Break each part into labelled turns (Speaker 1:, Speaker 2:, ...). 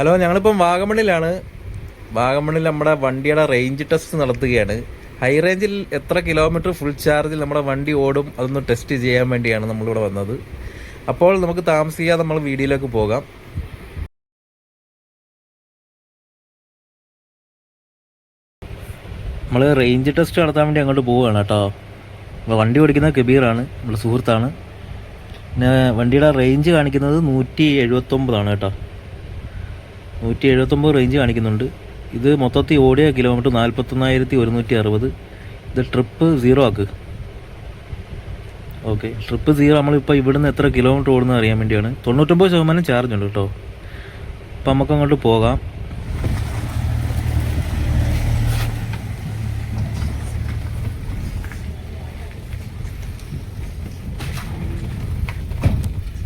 Speaker 1: Hello ഞങ്ങളിപ്പം വാഗമണ്ണിലാണ്. വാഗമണ്ണിൽ നമ്മുടെ വണ്ടിയുടെ റേഞ്ച് ടെസ്റ്റ് നടത്തുകയാണ്. ഹൈ റേഞ്ചിൽ എത്ര കിലോമീറ്റർ ഫുൾ ചാർജിൽ നമ്മുടെ വണ്ടി ഓടും അതൊന്ന് ടെസ്റ്റ് ചെയ്യാൻ വേണ്ടിയാണ് നമ്മളിവിടെ വന്നത്. അപ്പോൾ നമുക്ക് താമസിക്കാതെ നമ്മൾ വീഡിയോയിലേക്ക് പോകാം. നമ്മൾ റേഞ്ച് ടെസ്റ്റ് നടത്താൻ വേണ്ടി അങ്ങോട്ട് പോവുകയാണ് കേട്ടോ. വണ്ടി ഓടിക്കുന്നത് കബീറാണ് നമ്മുടെ സുഹൃത്താണ്. പിന്നെ വണ്ടിയുടെ റേഞ്ച് കാണിക്കുന്നത് നൂറ്റി എഴുപത്തൊമ്പതാണ് കേട്ടോ. നൂറ്റി എഴുപത്തൊമ്പത് റേഞ്ച് കാണിക്കുന്നുണ്ട്. ഇത് മൊത്തത്തിൽ ഓടിയ കിലോമീറ്റർ നാൽപ്പത്തൊന്നായിരത്തി ഒരുന്നൂറ്റി അറുപത് ഇത് ട്രിപ്പ് സീറോ ആക്ക്. ഓക്കെ ട്രിപ്പ് സീറോ നമ്മളിപ്പോൾ ഇവിടുന്ന് എത്ര കിലോമീറ്റർ ഓടുന്നത് അറിയാൻ വേണ്ടിയാണ്. തൊണ്ണൂറ്റൊമ്പത് ശതമാനം ചാർജ് ഉണ്ട് കേട്ടോ. അപ്പം നമുക്ക് അങ്ങോട്ട് പോകാം.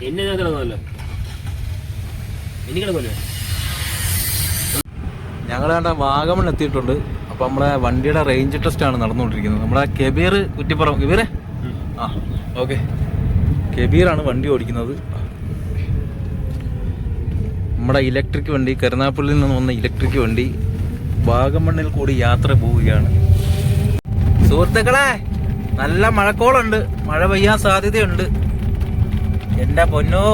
Speaker 2: എന്നെ ഞാൻ കിടന്നല്ലോ എനിക്ക് കിടക്കുമല്ലോ
Speaker 1: ഞങ്ങൾ കണ്ട വാഗമൺ എത്തിയിട്ടുണ്ട്. അപ്പോൾ നമ്മളെ വണ്ടിയുടെ റേഞ്ച് ടെസ്റ്റ് ആണ് നടന്നുകൊണ്ടിരിക്കുന്നത്. നമ്മുടെ കെബീർ കുറ്റിപ്പുറം. കെബീർ? ആ ഓക്കെ. കെബീറാണ് വണ്ടി ഓടിക്കുന്നത്. നമ്മുടെ ഇലക്ട്രിക് വണ്ടി കരുനാപ്പള്ളിയിൽ നിന്ന് വന്ന ഇലക്ട്രിക് വണ്ടി വാഗമണ്ണിൽ കൂടി യാത്ര പോവുകയാണ്. സുഹൃത്തുക്കളെ നല്ല മഴക്കോളുണ്ട്. മഴ പെയ്യാൻ സാധ്യതയുണ്ട്. എന്റെ പൊന്നോ.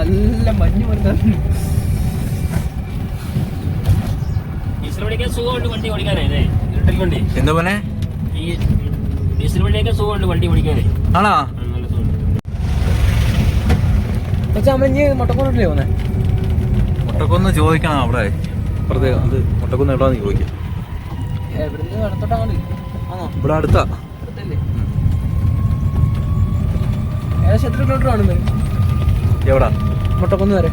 Speaker 1: നല്ല മഞ്ഞ്
Speaker 2: ഡീസൽ വണ്ടിയൊക്കെ സുഖമുണ്ട് വണ്ടി ഓടിക്കാനേ ഇലക്ട്രിക് വണ്ടി
Speaker 1: എന്താ പോലെ
Speaker 2: ഈ ഡീസൽ വണ്ടിയൊക്കെ സുഖമുണ്ട് വണ്ടി ഓടിക്കാനേ.
Speaker 1: ആണോ?
Speaker 2: ആ, നല്ല സുഖമുണ്ട്.
Speaker 3: പക്ഷെ നമ്മൾ ഇനി മുട്ടക്കോട്ടല്ലേ പോന്നെ
Speaker 1: മുട്ടക്കൊന്ന് ചോദിക്കണം അവിടെ. പ്രത്യേകം അത് മുട്ടക്കൊന്ന് എവിടാന്ന് ചോദിക്കാം.
Speaker 3: എവിടുന്ന് അടുത്തോട്ട് അങ്ങോട്ട് ആണോ?
Speaker 1: ഇവിടെ അടുത്താ.
Speaker 3: എത്ര കിലോമീറ്റർ ആണ്
Speaker 1: എവിടാ?
Speaker 3: മുട്ടക്കുന്ന് വരെ.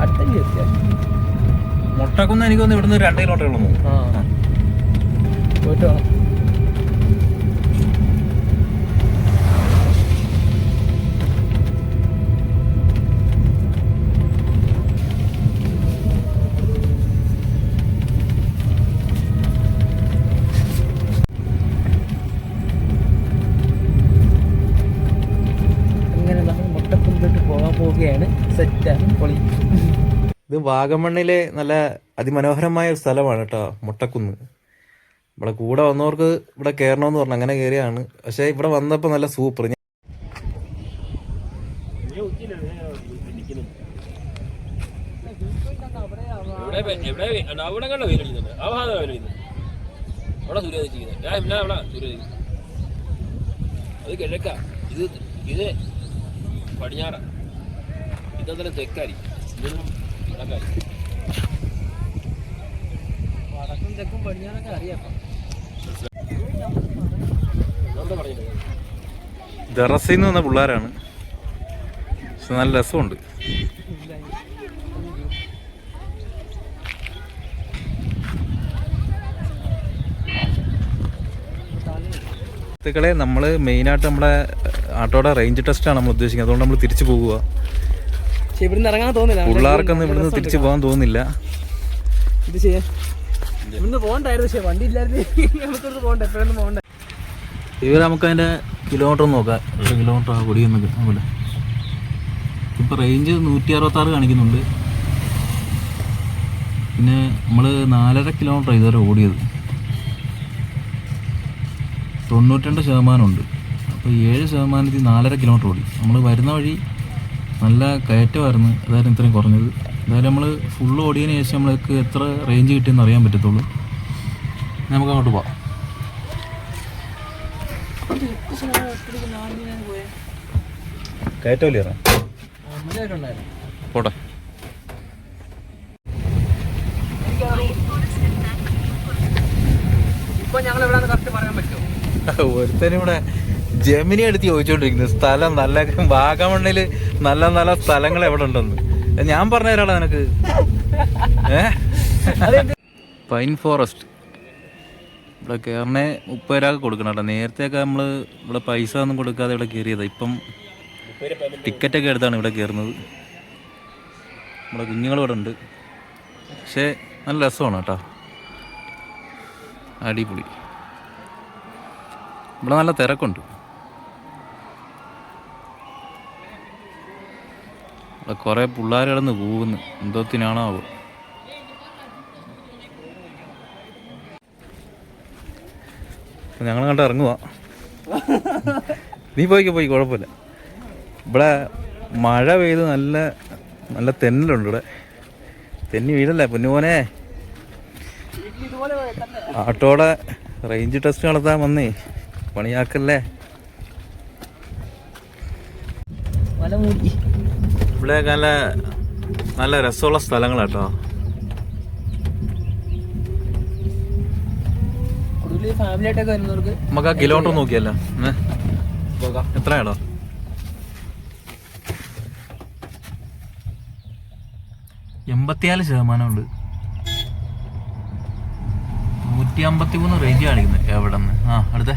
Speaker 3: അടുത്തല്ലേ
Speaker 1: മുട്ടക്കുന്ന് എനിക്കൊന്ന് ഇവിടുന്ന് രണ്ട് കിലോമീറ്റർ ഉള്ളൂ.
Speaker 3: പോയിട്ട് വേണം
Speaker 1: വാഗമണ്ണിലെ നല്ല അതിമനോഹരമായ ഒരു സ്ഥലമാണ് കേട്ടോ മുട്ടക്കുന്ന്. ഇവിടെ കൂടെ വന്നവർക്ക് ഇവിടെ കയറണമെന്ന് പറഞ്ഞു. അങ്ങനെ കയറിയാണ് പക്ഷെ ഇവിടെ വന്നപ്പോൾ നല്ല സൂപ്പർ.
Speaker 2: ഇത് ഇത് പടിഞ്ഞാറ. ഇതന്നേരം തെക്കാരി ഇതൊന്നും
Speaker 1: നിന്ന് വന്ന പിള്ളേരാണ്. പക്ഷെ നല്ല രസമുണ്ട്. സുഹൃത്തുക്കളെ നമ്മൾ മെയിനായിട്ട് നമ്മുടെ ആട്ടോയുടെ റേഞ്ച് ടെസ്റ്റാണ് നമ്മൾ ഉദ്ദേശിക്കുന്നത്. അതുകൊണ്ട് നമ്മൾ തിരിച്ചു പോകുക.
Speaker 3: പക്ഷെ ഇവിടുന്ന് ഇറങ്ങാൻ തോന്നില്ല.
Speaker 1: പിള്ളേർക്കൊന്നും ഇവിടുന്ന് തിരിച്ചു പോകാൻ തോന്നില്ല.
Speaker 3: ഇത് ചെയ്യാൻ ഇവിടുന്ന് പോകണ്ടായിരുന്നു പക്ഷേ വണ്ടി ഇല്ലായിരുന്നു. പോകണ്ട. എപ്പോഴൊന്നും പോകണ്ട.
Speaker 1: ഇവർ നമുക്ക് അതിന്റെ കിലോമീറ്റർ നോക്കാം. എത്ര കിലോമീറ്റർ ആ ഓടിയെന്നൊക്കെ അവിടെ. ഇപ്പം റേഞ്ച് നൂറ്റി അറുപത്താറ് കാണിക്കുന്നുണ്ട്. പിന്നെ നമ്മൾ നാലര കിലോമീറ്റർ ഇതുവരെ ഓടിയത്. തൊണ്ണൂറ്റി രണ്ട് ശതമാനമുണ്ട് അപ്പോൾ ഏഴ് ശതമാനത്തിൽ നാലര കിലോമീറ്റർ ഓടി. നമ്മൾ വരുന്ന വഴി നല്ല കയറ്റമായിരുന്നു. അതായിരുന്നു ഇത്രയും കുറഞ്ഞത്. എന്തായാലും നമ്മൾ ഫുള്ള് ഓടിയതിന് ശേഷം നമ്മൾക്ക് എത്ര റേഞ്ച് കിട്ടിയെന്ന് അറിയാൻ പറ്റത്തുള്ളൂ. നമുക്ക് അങ്ങോട്ട് പോവാം. കയറ്റമല്ലേ ഇറങ്ങാം പോട്ടെ.
Speaker 3: ഇപ്പൊ ഞങ്ങൾ എവിടെ കറക്റ്റ് പറയാൻ പറ്റുമോ?
Speaker 1: ഒരുത്തനും ഇവിടെ ജമിനി എടുത്ത് ചോദിച്ചോണ്ടിരിക്കുന്നു സ്ഥലം നല്ല വാഗമണ്ണിൽ നല്ല നല്ല സ്ഥലങ്ങൾ എവിടെ ഉണ്ടെന്ന് ഞാൻ പറഞ്ഞ ഒരാളാ നിനക്ക്. പൈൻ ഫോറസ്റ്റ് ഇവിടെ കയറണേ മുപ്പത് രൂപ കൊടുക്കണം കേട്ടോ. നേരത്തെയൊക്കെ നമ്മൾ ഇവിടെ പൈസ ഒന്നും കൊടുക്കാതെ ഇവിടെ കയറിയത് ഇപ്പം ടിക്കറ്റൊക്കെ എടുത്താണ് ഇവിടെ കയറുന്നത് നമ്മുടെ കുഞ്ഞുങ്ങൾ ഇവിടെ ഉണ്ട്. പക്ഷേ നല്ല രസമാണ് കേട്ടോ. അടിപൊളി. ഇവിടെ നല്ല തിരക്കുണ്ട്. ഇവിടെ കുറെ പിള്ളേർ കിടന്ന് പോകുന്നു എന്തോത്തിനാണോ ആവോ ഞങ്ങൾ കണ്ട് ഇറങ്ങുക നീ പോയിക്കോ പോയി കുഴപ്പമില്ല. ഇവിടെ മഴ പെയ്ത് നല്ല നല്ല തെന്നലുണ്ട് ഇവിടെ. തെന്നി
Speaker 3: വീടല്ലേ പൊന്നുപോനെ
Speaker 1: ആട്ടോടെ റേഞ്ച് ടെസ്റ്റ് നടത്താൻ വന്നേ. പണിയാക്കല്ലേ?
Speaker 3: വല മൂടി.
Speaker 1: ഇവിടെ നല്ല നല്ല രസമുള്ള സ്ഥലങ്ങളാട്ടോ. നമുക്ക് ആ കിലോമീറ്റർ നോക്കിയല്ലോ? എത്രയാണോ? എൺപത്തിനാല് ശതമാനമുണ്ട്. നൂറ്റി അമ്പത്തി മൂന്ന് റേഞ്ച് കാണിക്കുന്നത് എവിടെ നിന്ന് ആ അടുത്തേ.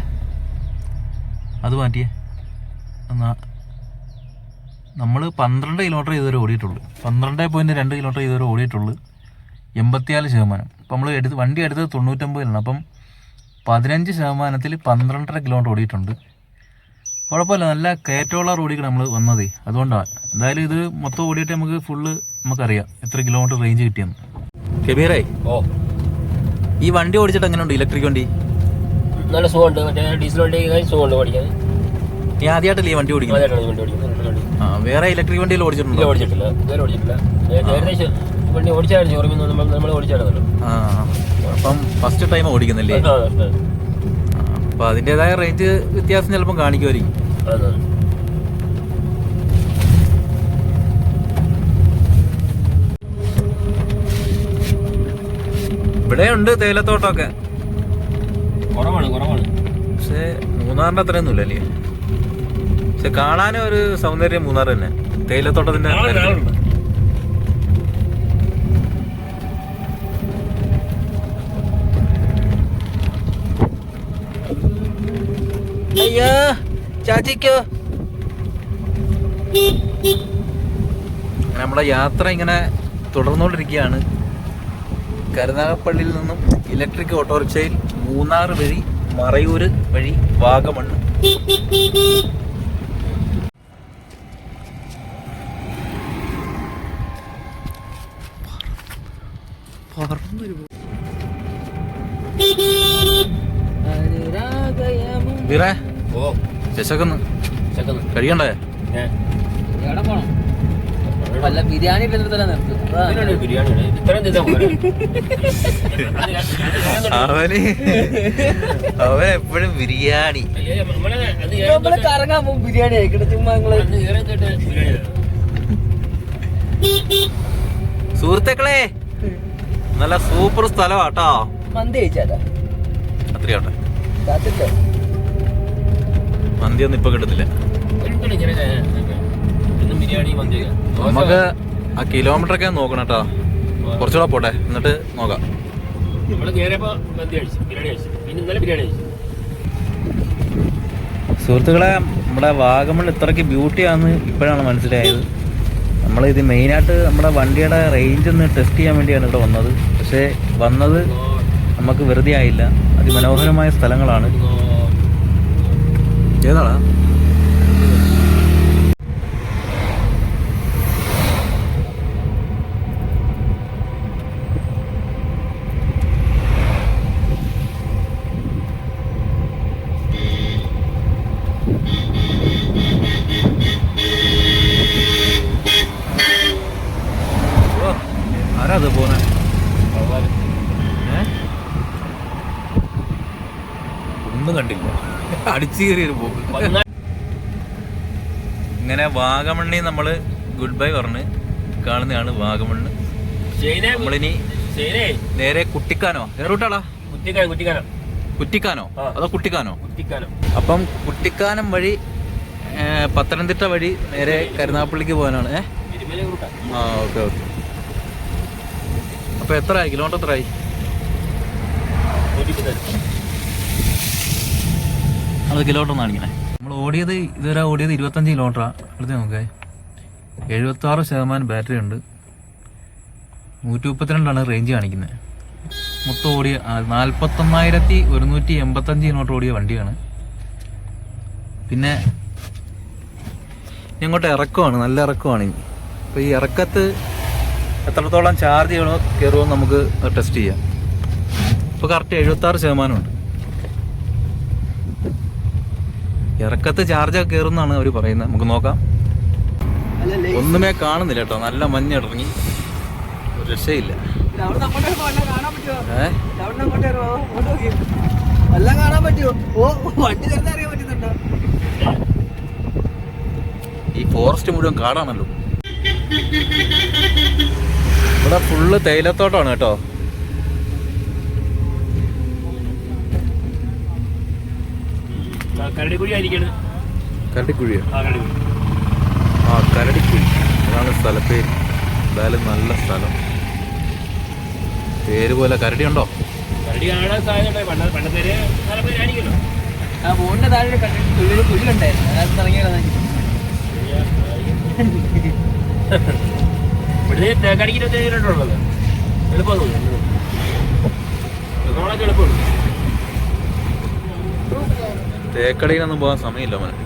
Speaker 1: അത് മാറ്റിയേ. നമ്മൾ പന്ത്രണ്ട് കിലോമീറ്റർ ഇതുവരെ ഓടിയിട്ടുള്ളൂ. പന്ത്രണ്ട് പോയിന്റ് രണ്ട് കിലോമീറ്റർ ഇതുവരെ ഓടിയിട്ടുള്ളൂ. എൺപത്തിനാല് ശതമാനം. അപ്പം നമ്മൾ എടുത്ത് വണ്ടി എടുത്തത് തൊണ്ണൂറ്റൊമ്പതിലാണ്. അപ്പം പതിനഞ്ച് ശതമാനത്തിൽ പന്ത്രണ്ടര കിലോമീറ്റർ ഓടിയിട്ടുണ്ട്. കുഴപ്പമില്ല നല്ല കയറ്റമുള്ള റോഡിൽ നമ്മൾ വന്നതേ. അതുകൊണ്ടാണ് എന്തായാലും ഇത് മൊത്തം ഓടിയിട്ട് നമുക്ക് ഫുള്ള് നമുക്കറിയാം എത്ര കിലോമീറ്റർ റേഞ്ച് കിട്ടിയെന്ന്. കബീറേ
Speaker 2: ഓ.
Speaker 1: ഈ വണ്ടി ഓടിച്ചിട്ട് എങ്ങനെയുണ്ട്? ഇലക്ട്രിക് വണ്ടി?
Speaker 2: നല്ല സുഖമുണ്ട്. മറ്റേ ഡീസൽ വണ്ടി സുഖമുണ്ട് പഠിക്കാൻ
Speaker 1: നീ ആദ്യമായിട്ടല്ലേ ഈ വണ്ടി ഓടിക്കുന്നത്?
Speaker 2: ഈ വണ്ടി ഓടിക്കുന്നത്.
Speaker 1: ആ വേറെ ഇലക്ട്രിക് വണ്ടിയിൽ
Speaker 2: ഇല്ല
Speaker 1: ഓടിച്ചിട്ടുണ്ടോ
Speaker 2: ഓടിച്ചിട്ടില്ല. ഇതുവരെ ഓടിച്ചിട്ടില്ല. ഏ- ഏകദേശം വണ്ടി ഓടിച്ചായിരുന്നു. നമ്മൾ നമ്മൾ ഓടിച്ചായിരുന്നല്ലോ.
Speaker 1: ആ അപ്പം ഫസ്റ്റ് ടൈം ഓടിക്കുന്നില്ലേ?
Speaker 2: ആ, ആ,
Speaker 1: ആ, അപ്പൊ അതിന്റെതായ റേഞ്ച് വ്യത്യാസം ചിലപ്പം കാണിക്കുമായിരിക്കും.
Speaker 2: ആ.
Speaker 1: ഇവിടെ ഉണ്ട് തേയിലത്തോട്ടമൊക്കെ.
Speaker 2: കുറവാണ് കുറവാണ്.
Speaker 1: പക്ഷേ മൂന്നാറിന്റെ അത്രയൊന്നും ഇല്ലല്ലേ പക്ഷെ കാണാനും ഒരു സൗന്ദര്യം മൂന്നാർ തന്നെ. തേയിലത്തോട്ടത്തിന്റെ. അയ്യോ ചാച്ചിക്കോ. നമ്മുടെ യാത്ര ഇങ്ങനെ തുടർന്നുകൊണ്ടിരിക്കുകയാണ്. കരുനാഗപ്പള്ളിയിൽ നിന്നും ഇലക്ട്രിക് ഓട്ടോറിക്ഷയിൽ മൂന്നാർ വഴി മറയൂർ വഴി വാഗമണ്ണ്.
Speaker 3: ബിരിയാണി
Speaker 2: ഉണ്ട്. ഇത്രയും ചെയ്താൽ പോരെ?
Speaker 1: അവന് അവൻ എപ്പോഴും ബിരിയാണി.
Speaker 2: നമ്മളെ
Speaker 3: കറങ്ങാൻ പോകും ബിരിയാണി ആയിക്കട്ടെ ചുമ്മാ
Speaker 2: ബിരിയാണി.
Speaker 1: സുഹൃത്തുക്കളെ നല്ല സൂപ്പർ സ്ഥലമാട്ടോ
Speaker 3: മന്തി കഴിച്ചാലോ
Speaker 1: അത്രയോട്ടെ
Speaker 3: കാത്തിട്ടോ
Speaker 1: മന്തി ഒന്നും ഇപ്പൊ കിട്ടത്തില്ല. നമുക്ക് ആ കിലോമീറ്റർ ഒക്കെ നോക്കണം കേട്ടോ. കുറച്ചുകൂടെ പോട്ടെ എന്നിട്ട് നോക്കാം. സുഹൃത്തുക്കളെ നമ്മുടെ വാഗമൺ ഇത്രയ്ക്ക് ബ്യൂട്ടിയാന്ന് ഇപ്പോഴാണ് മനസ്സിലായത്. നമ്മൾ ഇത് മെയിനായിട്ട് നമ്മുടെ വണ്ടിയുടെ റേഞ്ച് ഒന്ന് ടെസ്റ്റ് ചെയ്യാൻ വേണ്ടിയാണ് ഇവിടെ വന്നത്. പക്ഷേ വന്നത് നമുക്ക് വെറുതെ ആയില്ല. അതിമനോഹരമായ സ്ഥലങ്ങളാണ്. ഏതാടാ ഓ, ആരാ അത് പോന്നെ ഏ? ഒന്നും കണ്ടില്ല ഒരു പോക്ക്. ഇങ്ങനെ വാഗമണ്ണി നമ്മൾ ഗുഡ് ബൈ പറഞ്ഞ് കാണുന്നതാണ് വാഗമണ്ണ്. നമ്മളിനി നേരെ കുട്ടിക്കാനോ? റൂട്ടാളാ
Speaker 2: കുട്ടിക്കാനോ കുറ്റിക്കാനം
Speaker 1: അതോ കുട്ടിക്കാനോ? അപ്പം കുട്ടിക്കാനം വഴി പത്തനംതിട്ട വഴി നേരെ കരുനാപ്പള്ളിക്ക് പോകാനാണ്. ഏ?
Speaker 2: റൂട്ടാ.
Speaker 1: ആ ഓക്കെ ഓക്കെ. അപ്പൊ എത്രയായി? കിലോമീറ്റർ എത്രയായി? അത് കിലോമീറ്റർ കാണിക്കണേ നമ്മൾ ഓടിയത് ഇതുവരെ ഓടിയത് ഇരുപത്തഞ്ച് കിലോമീറ്ററാണ് അടുത്ത് നോക്കേ. എഴുപത്തി ആറ് ശതമാനം ബാറ്ററി ഉണ്ട്. നൂറ്റി മുപ്പത്തിരണ്ടാണ് റേഞ്ച് കാണിക്കുന്നത്. മൊത്തം ഓടിയ നാൽപ്പത്തൊന്നായിരത്തി ഒരുന്നൂറ്റി എൺപത്തഞ്ച് കിലോമീറ്റർ ഓടിയ വണ്ടിയാണ്. പിന്നെ ഇങ്ങോട്ട് ഇറക്കമാണ് നല്ല ഇറക്കമാണ് ഇനി. അപ്പോൾ ഈ ഇറക്കത്ത് എത്രത്തോളം ചാർജ് ചെയ്യണോ കയറുമോ നമുക്ക് ടെസ്റ്റ് ചെയ്യാം. ഇപ്പോൾ കറക്റ്റ് എഴുപത്താറ് ശതമാനമുണ്ട് ഇറക്കത്ത് ചാർജൊക്കെ കയറുന്നാണ് അവർ പറയുന്നത്. നമുക്ക് നോക്കാം. ഒന്നുമേ കാണുന്നില്ല കേട്ടോ. നല്ല മഞ്ഞ് ഇറങ്ങി. ഒരു രക്ഷയില്ല. ഈ ഫോറസ്റ്റ് മുഴുവൻ കാടാണല്ലോ. ഇവിടെ ഫുള്ള് തേയിലത്തോട്ടമാണ് കേട്ടോ.
Speaker 2: കരടിക്കുഴി ആയിരിക്കണം
Speaker 1: കരടിക്കുഴിയോ?
Speaker 2: ആ കരടിക്കുഴി.
Speaker 1: അതാണ് സ്ഥലപ്പേര് എന്തായാലും നല്ല സ്ഥലം. പേര് പോലെ കരടി ഉണ്ടോ?
Speaker 2: കരടി കാണാൻ സാധ്യത പണ്ട പണ്ടത്തേര് ആയിരിക്കുമല്ലോ.
Speaker 3: ആ ബോണിന്റെ താഴെ കുഴിലുണ്ടായിരുന്നു അതായത് ഇറങ്ങിയതാണ്
Speaker 2: ഇവിടുത്തെ തേക്കടിക്ക് ഇരുപത്തേഴിലുള്ളത് എളുപ്പം തോന്നുന്നു എറണാകുളത്ത് എളുപ്പമുണ്ട്
Speaker 1: തേക്കടിയിലൊന്നും പോകാൻ സമയമില്ല
Speaker 3: മനസ്സിൽ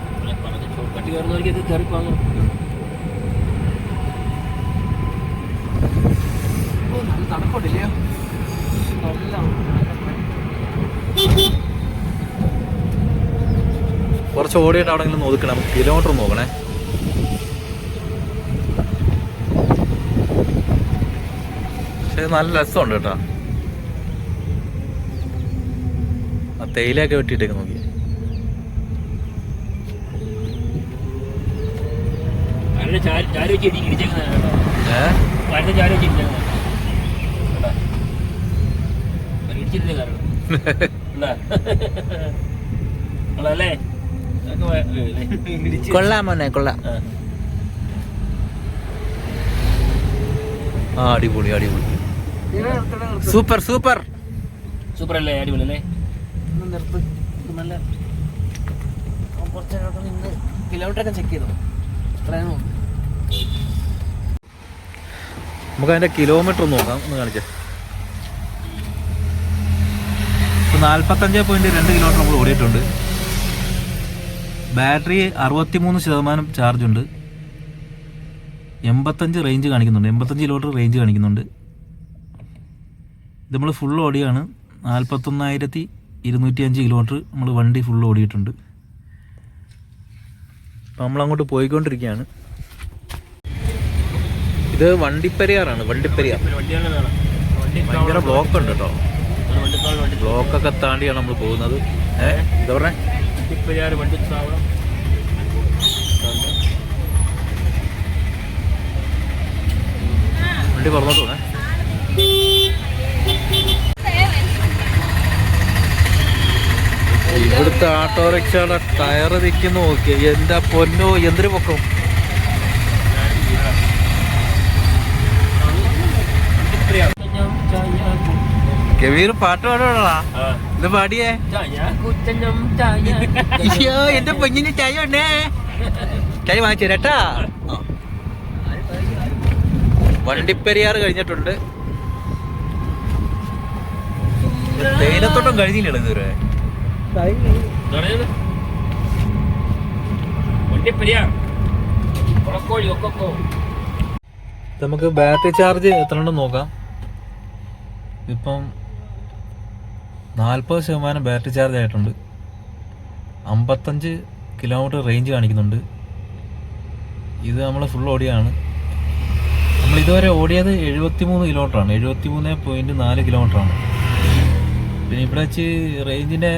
Speaker 1: കുറച്ച് ഓടിയിട്ട് അവിടെങ്കിലും നോക്കണം കിലോമീറ്റർ നോക്കണേ. പക്ഷേ നല്ല രസമുണ്ട് കേട്ടോ. ആ തേയിലയൊക്കെ വെട്ടിയിട്ടേക്ക് നോക്കി.
Speaker 2: ചാരി വെച്ച് ഇടിച്ചേക്കുന്നതാണ് കേട്ടോ. ചാരി വെച്ച് ഇടിച്ചേക്കുന്നതാണ്. കാരണം? ഇടിച്ച്.
Speaker 1: കൊള്ളാം മോനെ കൊള്ളാം.
Speaker 2: ആ.
Speaker 1: അടിപൊളി അടിപൊളി. Super super.
Speaker 2: സൂപ്പർ അല്ലേ അടിപൊളി അല്ലേ
Speaker 3: നിർത്ത് നല്ല കുറച്ച് കിലോമീറ്റർ ഒക്കെ ചെക്ക് ചെയ്തോ? നോക്ക്.
Speaker 1: നമുക്ക് അതിന്റെ കിലോമീറ്റർ നോക്കാം ഒന്ന് കാണിച്ചേ. നാൽപ്പത്തഞ്ച് പോയിന്റ് രണ്ട് കിലോമീറ്റർ നമ്മൾ ഓടിയിട്ടുണ്ട്. ബാറ്ററി അറുപത്തിമൂന്ന് ശതമാനം ചാർജ് ഉണ്ട്. എൺപത്തഞ്ച് റേഞ്ച് കാണിക്കുന്നുണ്ട്. എൺപത്തഞ്ച് കിലോമീറ്റർ റേഞ്ച് കാണിക്കുന്നുണ്ട്. ഇത് നമ്മൾ ഫുൾ ഓടിയാണ്. നാൽപ്പത്തൊന്നായിരത്തി ഇരുന്നൂറ്റി അഞ്ച് കിലോമീറ്റർ നമ്മൾ വണ്ടി ഫുൾ ഓടിയിട്ടുണ്ട്. അപ്പം നമ്മളങ്ങോട്ട് പോയിക്കൊണ്ടിരിക്കുകയാണ്. ഇത് വണ്ടിപ്പെരിയാറാണ് വണ്ടിപ്പെരിയാർ. ഭയങ്കര ബ്ലോക്ക് ഉണ്ട് കേട്ടോ. ബ്ലോക്കൊക്കെ താണ്ടിയാണ് നമ്മൾ പോകുന്നത്. ഏഹ് എന്താ പറഞ്ഞേ?
Speaker 2: വണ്ടിപ്പെരിയാർ വണ്ടി പറഞ്ഞോ
Speaker 1: വണ്ടി പോണേ. ഇവിടുത്തെ ഓട്ടോറിക്ഷയുടെ ടയർ നിൽക്കുന്നു നോക്കിയ എന്റെ പൊന്നോ എന്തിനു പൊക്കം. ഗവീർ പാട്ട് പാടാ ഇത് പാടിയേ. അയ്യോ എന്റെ പൊഞ്ഞിന് ചായ ഉണ്ടേ ചായ വാങ്ങിച്ചു തരാട്ടാ വണ്ടിപ്പെരിയാർ കഴിഞ്ഞിട്ടുണ്ട്. തേയിലത്തോട്ടം കഴിഞ്ഞില്ല ഇതുവരെ. നമുക്ക് ബാറ്ററി ചാർജ് എത്ര ഉണ്ടെന്ന് നോക്കാം. ഇപ്പം നാൽപ്പത് ശതമാനം ബാറ്ററി ചാർജ് ആയിട്ടുണ്ട്. അമ്പത്തഞ്ച് കിലോമീറ്റർ റേഞ്ച് കാണിക്കുന്നുണ്ട്. ഇത് നമ്മൾ ഫുൾ ഓടിയാണ് നമ്മൾ ഇതുവരെ ഓടിയത് എഴുപത്തി മൂന്ന് കിലോമീറ്ററാണ് എഴുപത്തി മൂന്ന് പോയിന്റ് നാല് കിലോമീറ്ററാണ് പിന്നെ ഇവിടെ വെച്ച് റേഞ്ചിന്റെ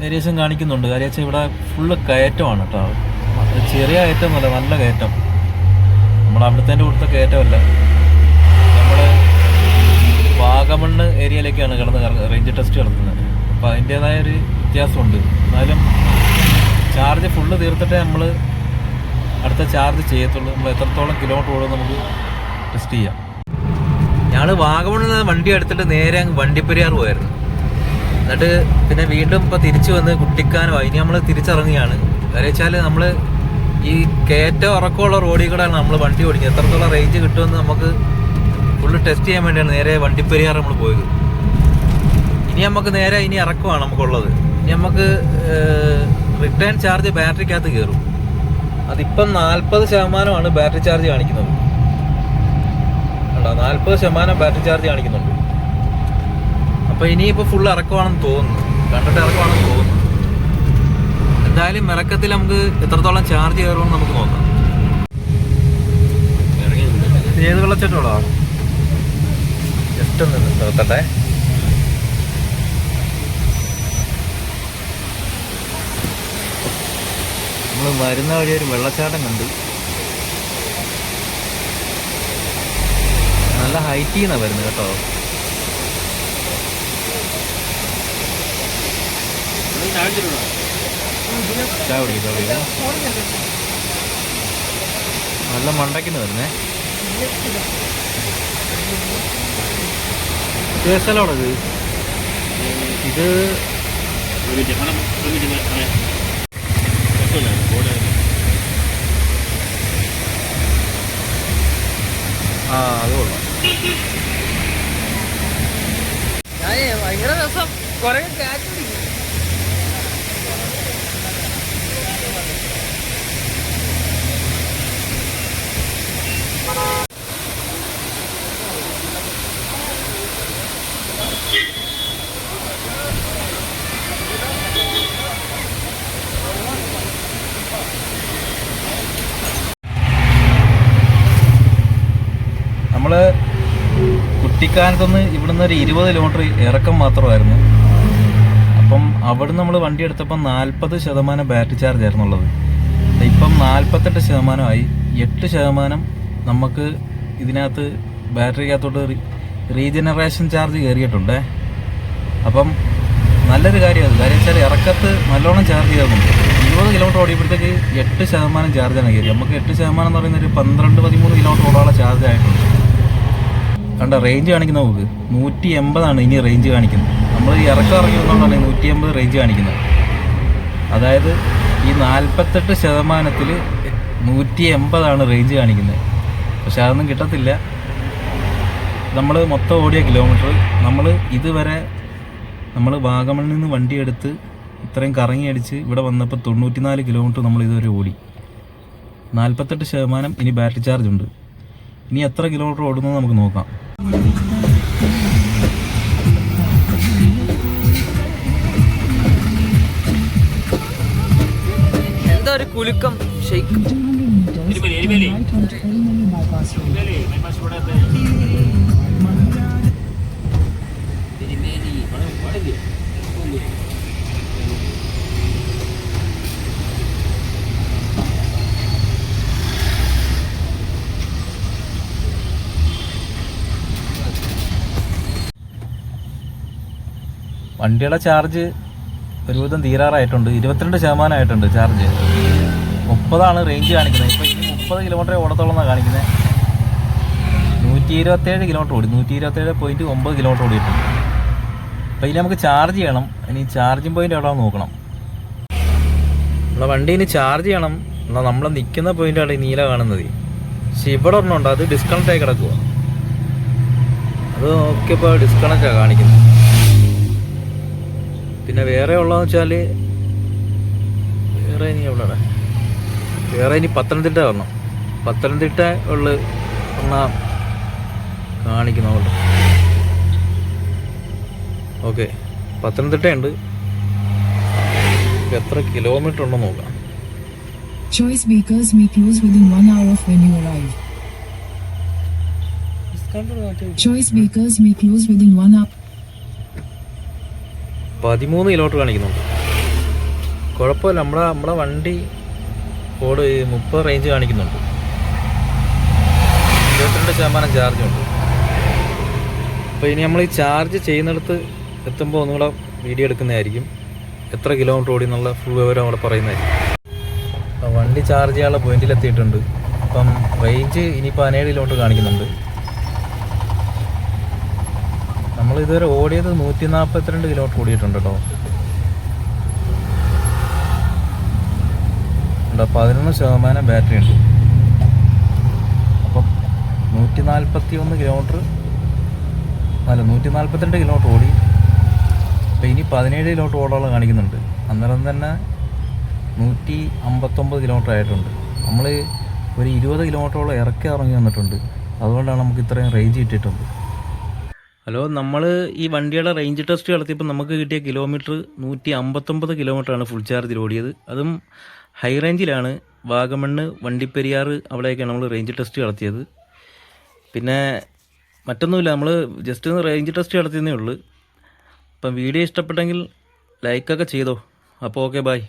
Speaker 1: വേരിയേഷൻ കാണിക്കുന്നുണ്ട്. കാര്യം വെച്ചാൽ ഇവിടെ ഫുള്ള് കയറ്റമാണ് കേട്ടോ ചെറിയ അല്ല നല്ല കയറ്റം. നമ്മൾ അവിടുത്തെ കൊടുത്ത കയറ്റമല്ല. നമ്മൾ വാഗമണ്ണ് ഏരിയയിലേക്കാണ് കിടന്ന് റേഞ്ച് ടെസ്റ്റ് നടത്തുന്നത്. അപ്പോൾ അതിന്റേതായ ഒരു വ്യത്യാസമുണ്ട്. എന്നാലും ചാർജ് ഫുള്ള് തീർത്തിട്ടേ നമ്മൾ അടുത്ത ചാർജ് ചെയ്യത്തുള്ളൂ. നമ്മൾ എത്രത്തോളം കിലോമീറ്റർ ഓടും നമുക്ക് ടെസ്റ്റ് ചെയ്യാം. ഞങ്ങൾ വാഗമണ്ണിൽ നിന്ന് വണ്ടി എടുത്തിട്ട് നേരെ അങ്ങ് വണ്ടിപ്പെരിയാർ പോയായിരുന്നു. എന്നിട്ട് പിന്നെ വീണ്ടും ഇപ്പോൾ തിരിച്ചു വന്ന് കുട്ടിക്കാനമായി ഇനി നമ്മൾ തിരിച്ചിറങ്ങുകയാണ്. കാര്യം വെച്ചാൽ നമ്മൾ ഈ കയറ്റം ഇറക്കമുള്ള റോഡിൽ കൂടെയാണ് നമ്മൾ വണ്ടി ഓടിക്കുന്നത്. എത്രത്തോളം റേഞ്ച് കിട്ടുമെന്ന് നമുക്ക് ഫുള്ള് ടെസ്റ്റ് ചെയ്യാൻ വേണ്ടിയാണ് നേരെ വണ്ടിപ്പെരിയാർ നമ്മൾ പോയത്. ഇനി നമുക്ക് നേരെ ഇനി ഇറക്കുവാണ് നമുക്കുള്ളത്. ഇനി നമുക്ക് റിട്ടേൺ ചാർജ് ബാറ്ററിക്കകത്ത് കയറും അതിപ്പം നാൽപ്പത് ശതമാനമാണ് ബാറ്ററി ചാർജ് കാണിക്കുന്നത്. കണ്ടോ? നാൽപ്പത് ശതമാനം ബാറ്ററി ചാർജ് കാണിക്കുന്നുണ്ട്. അപ്പൊ ഇനിയിപ്പോ ഫുൾ ഇറക്കുവാണെന്ന് തോന്നുന്നു. കണ്ടിട്ട് ഇറക്കുവാണെന്ന് തോന്നുന്നു. എന്തായാലും ഇറക്കത്തിൽ നമുക്ക് എത്രത്തോളം ചാർജ് കയറുമെന്ന് നമുക്ക് നോക്കാം. ഏത് വെള്ളച്ചട്ടോളോ ജസ്റ്റ് ഒന്ന് നിർത്തട്ടെ. നമ്മൾ വരുന്ന വഴി ഒരു വെള്ളച്ചാട്ടം കണ്ടു. നല്ല ഹൈറ്റിൽ നിന്നാണ് വരുന്നത് കേട്ടോ. നല്ല മണ്ടക്കിന് വരുന്നേ. സ്ഥലമാണത്? സ്ഥലമാണോ ഇത് ഇത് ആ അത്
Speaker 3: ഭയങ്കര രസം. കൊറേ കാറ്റ് പിടിക്കും
Speaker 1: നമ്മൾ കുട്ടിക്കാലത്തുനിന്ന് ഇവിടുന്ന് ഒരു ഇരുപത് കിലോമീറ്റർ ഇറക്കം മാത്രമായിരുന്നു. അപ്പം അവിടെ നമ്മൾ വണ്ടി എടുത്തപ്പോൾ നാൽപ്പത് ശതമാനം ബാറ്ററി ചാർജ് ആയിരുന്നു ഉള്ളത്. ഇപ്പം നാൽപ്പത്തെട്ട് ശതമാനമായി. എട്ട് ശതമാനം നമുക്ക് ഇതിനകത്ത് ബാറ്ററിക്കകത്തോട്ട് റീജനറേഷൻ ചാർജ് കയറിയിട്ടുണ്ട് അപ്പം നല്ലൊരു കാര്യമാണ്. കാര്യം വെച്ചാൽ ഇറക്കത്ത് നല്ലോണം ചാർജ് ചെയ്യാറുണ്ട് ഇരുപത് കിലോമീറ്റർ ഓടിയപ്പോഴത്തേക്ക് എട്ട് ശതമാനം ചാർജാണ് കയറി നമുക്ക് എട്ട് ശതമാനം എന്ന് പറയുന്ന ഒരു പന്ത്രണ്ട് പതിമൂന്ന് കിലോമീറ്റർ ഓടാനുള്ള ചാർജ് ആയിട്ടുണ്ട്. കണ്ട റേഞ്ച് കാണിക്കുന്ന നമുക്ക് നൂറ്റി എൺപതാണ് ഇനി റേഞ്ച് കാണിക്കുന്നത്. നമ്മൾ ഈ ഇറക്കം ഇറങ്ങിയതുകൊണ്ടാണ് നൂറ്റി എൺപത് റേഞ്ച് കാണിക്കുന്നത്. അതായത് ഈ നാൽപ്പത്തെട്ട് ശതമാനത്തിൽ നൂറ്റി എൺപതാണ് റേഞ്ച് കാണിക്കുന്നത്. പക്ഷെ അതൊന്നും കിട്ടത്തില്ല. നമ്മൾ മൊത്തം ഓടിയ കിലോമീറ്റർ നമ്മൾ ഇതുവരെ നമ്മൾ വാഗമണിൽ നിന്ന് വണ്ടി എടുത്ത് ഇത്രയും കറങ്ങി അടിച്ച് ഇവിടെ വന്നപ്പോൾ തൊണ്ണൂറ്റിനാല് കിലോമീറ്റർ നമ്മൾ ഇതുവരെ ഓടി. നാൽപ്പത്തെട്ട് ശതമാനം ഇനി ബാറ്ററി ചാർജ് ഉണ്ട്. ഇനി എത്ര കിലോമീറ്റർ ഓടുന്നത് നമുക്ക് നോക്കാം.
Speaker 3: എന്താ ഒരു കുലുക്കം? ഷെയ്ക്ക്.
Speaker 1: വണ്ടിയുടെ ചാർജ് ഒരുവിധം തീരാറായിട്ടുണ്ട്. ഇരുപത്തിരണ്ട് ശതമാനമായിട്ടുണ്ട് ചാർജ്. മുപ്പതാണ് റേഞ്ച് കാണിക്കുന്നത്. ഇപ്പോൾ ഇനി മുപ്പത് കിലോമീറ്റർ ഓടത്തോളം കാണിക്കുന്നത്. നൂറ്റി ഇരുപത്തേഴ് കിലോമീറ്റർ ഓടി. നൂറ്റി ഇരുപത്തേഴ് പോയിന്റ് ഒമ്പത് കിലോമീറ്റർ ഓടിയിട്ടുണ്ട്. അപ്പോൾ ഇനി നമുക്ക് ചാർജ് ചെയ്യണം. ഇനി ചാർജിങ് പോയിന്റ് എവിടെ നോക്കണം. നമ്മളെ വണ്ടി ഇനി ചാർജ് ചെയ്യണം. എന്നാൽ നമ്മൾ നിൽക്കുന്ന പോയിന്റാണ് ഈ നീല കാണുന്നത്. പക്ഷെ ഇവിടെ ഒരെണ്ണമുണ്ട് അത് ഡിസ്കണക്റ്റ് ആയി കിടക്കുക അത് നോക്കിയപ്പോൾ ഡിസ്കണക്റ്റാണ് കാണിക്കുന്നത്. പിന്നെ വേറെ ഉള്ളതെന്ന് വെച്ചാൽ വേറെ ഇനി എവിടെ വേറെ ഇനി പത്തനംതിട്ട വരണം. പത്തനംതിട്ട ഉള്ള ഒന്നാം കാണിക്കുന്നുണ്ട് ഓക്കെ. പത്തനംതിട്ടയുണ്ട്. ഉണ്ട് എത്ര കിലോമീറ്റർ ഉണ്ടെന്ന് നോക്കാം.
Speaker 4: Choice makers may close within one hour of when you arrive. Choice makers may close within one hour.
Speaker 1: പതിമൂന്ന് കിലോമീറ്റർ കാണിക്കുന്നുണ്ട്. കുഴപ്പമില്ല നമ്മളെ നമ്മളെ വണ്ടി ഓട് മുപ്പത് റേഞ്ച് കാണിക്കുന്നുണ്ട്. ഇരുപത്തിരണ്ട് ശതമാനം ചാർജ് ഉണ്ട്. അപ്പോൾ ഇനി നമ്മൾ ഈ ചാർജ് ചെയ്യുന്നിടത്ത് എത്തുമ്പോൾ ഒന്നുകൂടെ വീഡിയോ എടുക്കുന്നതായിരിക്കും. എത്ര കിലോമീറ്റർ ഓടി എന്നുള്ള ഫുൾ വിവരം അവിടെ പറയുന്നതായിരിക്കും. വണ്ടി ചാർജ് ചെയ്യാനുള്ള പോയിന്റിൽ എത്തിയിട്ടുണ്ട്. അപ്പം റേഞ്ച് ഇനി പതിനേഴ് കിലോമീറ്റർ കാണിക്കുന്നുണ്ട്. നമ്മൾ ഇതുവരെ ഓടിയത് നൂറ്റി നാൽപ്പത്തിരണ്ട് കിലോമീറ്റർ ഓടിയിട്ടുണ്ട് കേട്ടോ പതിനൊന്ന് ശതമാനം ബാറ്ററി ഉണ്ട്. അപ്പം നൂറ്റി നാൽപ്പത്തി ഒന്ന് കിലോമീറ്റർ അല്ല നൂറ്റി നാൽപ്പത്തിരണ്ട് കിലോമീറ്റർ ഓടി. അപ്പം ഇനി പതിനേഴ് കിലോമീറ്റർ ഓടാനുള്ള കാണിക്കുന്നുണ്ട്. അന്നേരം തന്നെ നൂറ്റി അമ്പത്തൊമ്പത് കിലോമീറ്റർ ആയിട്ടുണ്ട്. നമ്മൾ ഒരു ഇരുപത് കിലോമീറ്ററോളം ഇറക്കി ഇറങ്ങി വന്നിട്ടുണ്ട്. അതുകൊണ്ടാണ് നമുക്ക് ഇത്രയും റേഞ്ച് കിട്ടിയിട്ടുണ്ട് ഹലോ നമ്മൾ ഈ വണ്ടിയുടെ റേഞ്ച് ടെസ്റ്റ് നടത്തിയപ്പോൾ നമുക്ക് കിട്ടിയ കിലോമീറ്റർ നൂറ്റി അമ്പത്തൊമ്പത് കിലോമീറ്ററാണ് ഫുൾ ചാർജിൽ ഓടിയത്. അതും ഹൈ റേഞ്ചിലാണ് വാഗമണ്ണ് വണ്ടിപ്പെരിയാർ അവിടെയൊക്കെയാണ് നമ്മൾ റേഞ്ച് ടെസ്റ്റ് നടത്തിയത്. പിന്നെ മറ്റൊന്നുമില്ല നമ്മൾ ജസ്റ്റ് ഒന്ന് റേഞ്ച് ടെസ്റ്റ് നടത്തിയെന്നേ ഉള്ളൂ. അപ്പം വീഡിയോ ഇഷ്ടപ്പെട്ടെങ്കിൽ ലൈക്കൊക്കെ ചെയ്തോ. അപ്പോൾ ഓക്കെ ബായ്